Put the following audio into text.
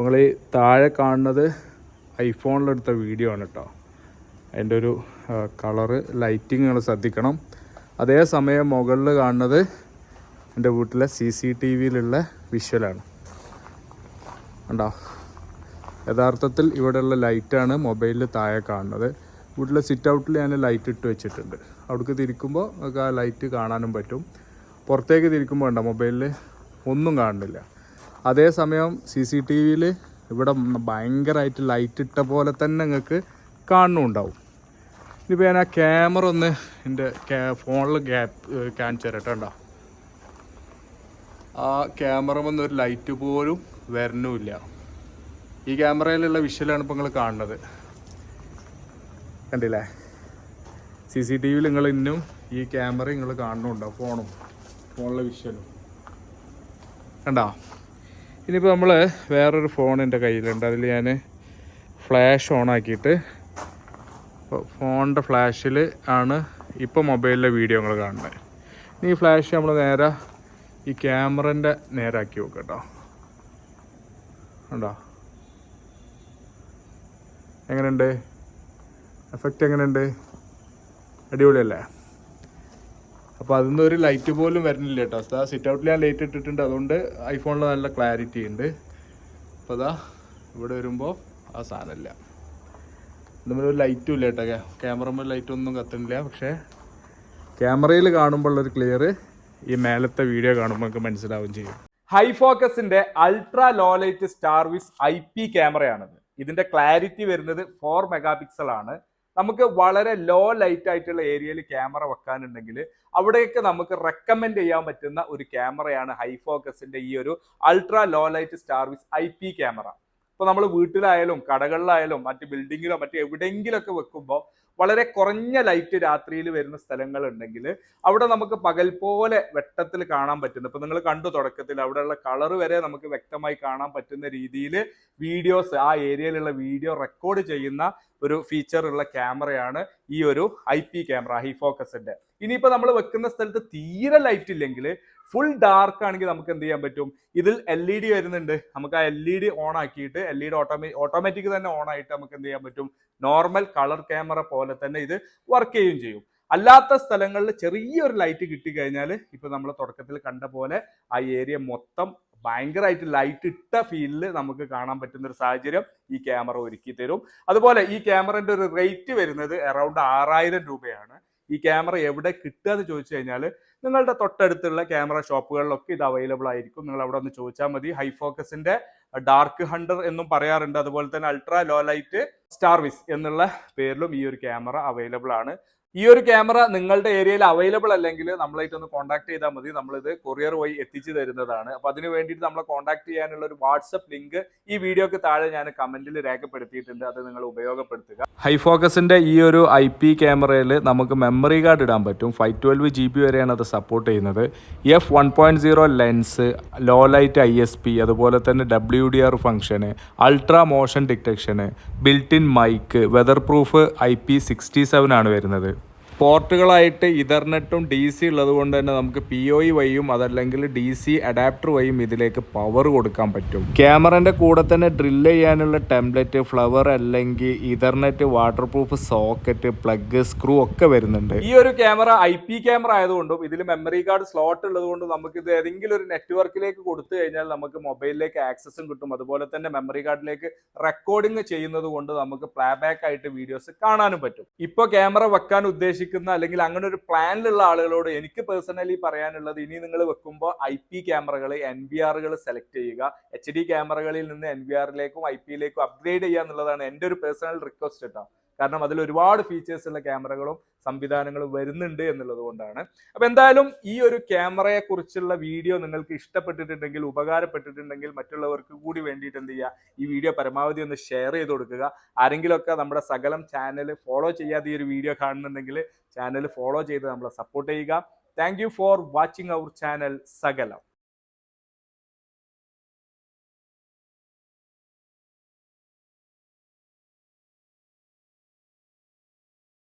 അപ്പോൾ നിങ്ങൾ താഴെ കാണുന്നത് ഐഫോണിലെടുത്ത വീഡിയോ ആണ് കേട്ടോ അതിന്റെ ഒരു കളറ് ലൈറ്റിങ് നിങ്ങൾ ശ്രദ്ധിക്കണം. അതേസമയം മുകളിൽ കാണുന്നത് എന്റെ വീട്ടിലെ സി സി ടി വിയിലുള്ള വിഷ്വലാണ് ഉണ്ടോ യഥാർത്ഥത്തിൽ ഇവിടെയുള്ള ലൈറ്റാണ് മൊബൈലിൽ താഴെ കാണുന്നത്. വീട്ടിലെ സിറ്റ് ഔട്ടിൽ ഞാൻ ലൈറ്റ് ഇട്ട് വെച്ചിട്ടുണ്ട്. അവിടേക്ക് തിരിക്കുമ്പോൾ നമുക്ക് ആ ലൈറ്റ് കാണാനും പറ്റും. പുറത്തേക്ക് തിരിക്കുമ്പോൾ ഉണ്ടോ മൊബൈലിൽ ഒന്നും കാണുന്നില്ല. അതേസമയം സി സി ടി വിയിൽ ഇവിടെ ഭയങ്കരമായിട്ട് ലൈറ്റ് ഇട്ട പോലെ തന്നെ നിങ്ങൾക്ക് കാണുന്നുണ്ടാവും ഇനിയിപ്പോൾ ഞാൻ ആ ക്യാമറ ഒന്ന് എന്റെ ഫോണിൽ ഗ്യാപ്പ് കാണിച്ചു തരട്ടെ ആ ക്യാമറ വന്ന് ഒരു ലൈറ്റ് പോലും വരണമില്ല ഈ ക്യാമറയിലുള്ള വിഷ്വലാണ് ഇപ്പോൾ നിങ്ങൾ കാണുന്നത്. കണ്ടില്ലേ? സി സി ടി വിയിൽ നിങ്ങൾ ഇന്നും ഈ ക്യാമറ നിങ്ങൾ കാണുന്നുണ്ടോ ഫോണും ഫോണിലെ വിഷ്വലും. കണ്ടോ? ഇനിയിപ്പോൾ നമ്മൾ വേറൊരു ഫോൺ എന്റെ കയ്യിലുണ്ട്. അതിൽ ഞാൻ ഫ്ലാഷ് ഓൺ ആക്കിയിട്ട് ഫോണിന്റെ ഫ്ലാഷിൽ ആണ് ഇപ്പോൾ മൊബൈലിലെ വീഡിയോ നിങ്ങൾ കാണുന്നത് ഇനി ഈ ഫ്ലാഷ് നമ്മൾ നേരെ ഈ ക്യാമറന്റെ നേരാക്കി വെക്കാം കേട്ടോ ഉണ്ടോ എങ്ങനെയുണ്ട്? എഫക്റ്റ് എങ്ങനെയുണ്ട്? അടിപൊളിയല്ലേ? അപ്പോൾ അതിൽ ഒരു ലൈറ്റ് പോലും വരുന്നില്ല കേട്ടോ അതാ സിറ്റ് ഔട്ടിൽ ഞാൻ ലൈറ്റ് ഇട്ടിട്ടുണ്ട്. അതുകൊണ്ട് ഐഫോണിൽ നല്ല ക്ലാരിറ്റി ഉണ്ട് അപ്പോൾ അതാ ഇവിടെ വരുമ്പോൾ ആ സാധനമില്ല ഒരു ലൈറ്റും ഇല്ല കേട്ടോ ക്യാമറ ലൈറ്റൊന്നും കത്തുന്നില്ല. പക്ഷേ ക്യാമറയിൽ കാണുമ്പോഴുള്ളൊരു ക്ലിയർ ഈ മേലത്തെ വീഡിയോ കാണുമ്പോൾ നമുക്ക് മനസ്സിലാവുകയും ചെയ്യും. Hi ഫോക്കസിന്റെ ultra low light Starvis I P ക്യാമറയാണിത് ഇതിന്റെ ക്ലാരിറ്റി വരുന്നത് ഫോർ മെഗാ പിക്സൽ ആണ്. നമുക്ക് വളരെ ലോ ലൈറ്റ് ആയിട്ടുള്ള ഏരിയയിൽ ക്യാമറ വെക്കാനുണ്ടെങ്കിൽ അവിടെയൊക്കെ നമുക്ക് റെക്കമെൻഡ് ചെയ്യാൻ പറ്റുന്ന ഒരു ക്യാമറയാണ് ഹൈ ഫോക്കസിന്റെ ഈ ഒരു ultra low light Starvis I P camera ഇപ്പൊ നമ്മൾ വീട്ടിലായാലും കടകളിലായാലും മറ്റ് ബിൽഡിങ്ങിലോ മറ്റ് എവിടെയെങ്കിലൊക്കെ വെക്കുമ്പോൾ വളരെ കുറഞ്ഞ ലൈറ്റ് രാത്രിയിൽ വരുന്ന സ്ഥലങ്ങൾ ഉണ്ടെങ്കിൽ അവിടെ നമുക്ക് പകൽ പോലെ വെട്ടത്തിൽ കാണാൻ പറ്റുന്ന. ഇപ്പൊ നിങ്ങൾ കണ്ടു തുടക്കത്തിൽ അവിടെയുള്ള കളർ വരെ നമുക്ക് വ്യക്തമായി കാണാൻ പറ്റുന്ന രീതിയിൽ വീഡിയോസ് ആ ഏരിയയിലുള്ള വീഡിയോ റെക്കോർഡ് ചെയ്യുന്ന ഒരു ഫീച്ചർ ഉള്ള ക്യാമറയാണ് ഈ ഒരു ഐ പി ക്യാമറ ഹൈ ഫോക്കസിന്റെ ഇനിയിപ്പോ നമ്മൾ വെക്കുന്ന സ്ഥലത്ത് തീരെ ലൈറ്റ് ഇല്ലെങ്കിൽ ഫുൾ ഡാർക്ക് ആണെങ്കിൽ നമുക്ക് എന്ത് ചെയ്യാൻ പറ്റും? ഇതിൽ എൽ ഇ ഡി വരുന്നുണ്ട്. നമുക്ക് ആ എൽ ഇ ഡി ഓൺ ആക്കിയിട്ട് എൽ ഇ ഡി ഓട്ടോമേ ഓട്ടോമാറ്റിക് തന്നെ ഓൺ ആയിട്ട് നമുക്ക് എന്ത് ചെയ്യാൻ പറ്റും? നോർമൽ കളർ ക്യാമറ പോലെ തന്നെ ഇത് വർക്ക് ചെയ്യുകയും ചെയ്യും. അല്ലാത്ത സ്ഥലങ്ങളിൽ ചെറിയൊരു ലൈറ്റ് കിട്ടിക്കഴിഞ്ഞാൽ ഇപ്പൊ നമ്മൾ തുടക്കത്തിൽ കണ്ട പോലെ ആ ഏരിയ മൊത്തം ഭയങ്കരമായിട്ട് ലൈറ്റ് ഇട്ട ഫീലിൽ നമുക്ക് കാണാൻ പറ്റുന്ന ഒരു സാഹചര്യം ഈ ക്യാമറ ഒരുക്കി തരും. അതുപോലെ ഈ ക്യാമറന്റെ ഒരു റേറ്റ് വരുന്നത് അറൌണ്ട് ആറായിരം രൂപയാണ്. ഈ ക്യാമറ എവിടെ കിട്ടുക എന്ന് ചോദിച്ചു കഴിഞ്ഞാൽ നിങ്ങളുടെ തൊട്ടടുത്തുള്ള ക്യാമറ ഷോപ്പുകളിലൊക്കെ ഇത് അവൈലബിൾ ആയിരിക്കും. നിങ്ങൾ അവിടെ ഒന്ന് ചോദിച്ചാൽ മതി. ഹൈ ഫോക്കസിന്റെ ഡാർക്ക് ഹണ്ടർ എന്നും പറയാറുണ്ട്. അതുപോലെ തന്നെ അൾട്രാ ലോ ലൈറ്റ് സ്റ്റാർവിസ് എന്നുള്ള പേരിലും ഈ ഒരു ക്യാമറ അവൈലബിൾ ആണ്. ഈ ഒരു ക്യാമറ നിങ്ങളുടെ ഏരിയയിൽ അവൈലബിൾ അല്ലെങ്കിൽ നമ്മളായിട്ട് ഒന്ന് കോൺടാക്ട് ചെയ്താൽ മതി. നമ്മളിത് കൊറിയർ വഴി എത്തിച്ചു തരുന്നതാണ്. അപ്പൊ അതിന് വേണ്ടിയിട്ട് നമ്മളെ കോൺടാക്ട് ചെയ്യാനുള്ള ഒരു വാട്സപ്പ് ലിങ്ക് ഈ വീഡിയോക്ക് താഴെ ഞാൻ കമന്റിൽ രേഖപ്പെടുത്തിയിട്ടുണ്ട്. അത് നിങ്ങൾ ഉപയോഗപ്പെടുത്തുക. ഹൈ ഫോക്കസിന്റെ ഈ ഒരു ഐ പി ക്യാമറയിൽ നമുക്ക് മെമ്മറി കാർഡ് ഇടാൻ പറ്റും. ഫൈവ് ട്വൽവ് ജി ബി വരെയാണ് അത് സപ്പോർട്ട് ചെയ്യുന്നത്. F one point zero lens low light I S P അതുപോലെ തന്നെ ഡബ്ല്യു ഡി ആർ ഫംഗ്ഷന് ultra motion ഡിറ്റക്ഷന് built in mic weather proof I P sixty seven ആണ് വരുന്നത്. പോർട്ടുകളായിട്ട് ഇതർനെറ്റും ഡി സി ഉള്ളത് കൊണ്ട് തന്നെ നമുക്ക് പി ഒ ഇ വഴിയും അതല്ലെങ്കിൽ ഡി സി അഡാപ്റ്റർ വഴിയും ഇതിലേക്ക് പവർ കൊടുക്കാൻ പറ്റും. ക്യാമറന്റെ കൂടെ തന്നെ ഡ്രില്ല് ചെയ്യാനുള്ള ടെംപ്ലറ്റ് ഫ്ലവർ അല്ലെങ്കിൽ ethernet water proof socket plug screw ഒക്കെ വരുന്നുണ്ട്. ഈ ഒരു ക്യാമറ ഐ പി ക്യാമറ ആയതുകൊണ്ടും ഇതിൽ മെമ്മറി കാർഡ് സ്ലോട്ട് ഉള്ളത് കൊണ്ടും നമുക്ക് ഇത് ഏതെങ്കിലും ഒരു നെറ്റ്വർക്കിലേക്ക് കൊടുത്തു കഴിഞ്ഞാൽ നമുക്ക് മൊബൈലിലേക്ക് ആക്സസും കിട്ടും. അതുപോലെ തന്നെ മെമ്മറി കാർഡിലേക്ക് റെക്കോർഡിംഗ് ചെയ്യുന്നത് കൊണ്ട് നമുക്ക് പ്ലേബാക്ക് ആയിട്ട് വീഡിയോസ് കാണാനും പറ്റും. ഇപ്പോൾ ക്യാമറ വെക്കാൻ ഉദ്ദേശിക്കുന്ന അല്ലെങ്കിൽ അങ്ങനെ ഒരു പ്ലാനിലുള്ള ആളുകളോട് എനിക്ക് പേഴ്സണലി പറയാനുള്ളത് ഇനി നിങ്ങൾ വെക്കുമ്പോൾ ഐ പി ക്യാമറകൾ എൻ ബി ആറുകൾ സെലക്ട് ചെയ്യുക. എച്ച് ഡി ക്യാമറകളിൽ നിന്ന് എൻ ബി ആറിലേക്കും ഐ പിയിലേക്കും അപ്ഗ്രേഡ് ചെയ്യുക എന്നുള്ളതാണ് എന്റെ ഒരു പേഴ്സണൽ റിക്വസ്റ്റ് കേട്ടോ കാരണം അതിൽ ഒരുപാട് ഫീച്ചേഴ്സ് ഉള്ള ക്യാമറകളും സംവിധാനങ്ങളും വരുന്നുണ്ട് എന്നുള്ളത് കൊണ്ടാണ്. അപ്പൊ എന്തായാലും ഈ ഒരു ക്യാമറയെ കുറിച്ചുള്ള വീഡിയോ നിങ്ങൾക്ക് ഇഷ്ടപ്പെട്ടിട്ടുണ്ടെങ്കിൽ ഉപകാരപ്പെട്ടിട്ടുണ്ടെങ്കിൽ മറ്റുള്ളവർക്ക് കൂടി വേണ്ടിയിട്ട് എന്ത് ചെയ്യുക ഈ വീഡിയോ പരമാവധി ഒന്ന് ഷെയർ ചെയ്ത് കൊടുക്കുക. ആരെങ്കിലുമൊക്കെ നമ്മുടെ സകലം ചാനൽ ഫോളോ ചെയ്യാതെ ഈ ഒരു വീഡിയോ കാണുന്നുണ്ടെങ്കിൽ ചാനൽ ഫോളോ ചെയ്ത് നമ്മളെ സപ്പോർട്ട് ചെയ്യുക. Thank you for watching our channel സകലം.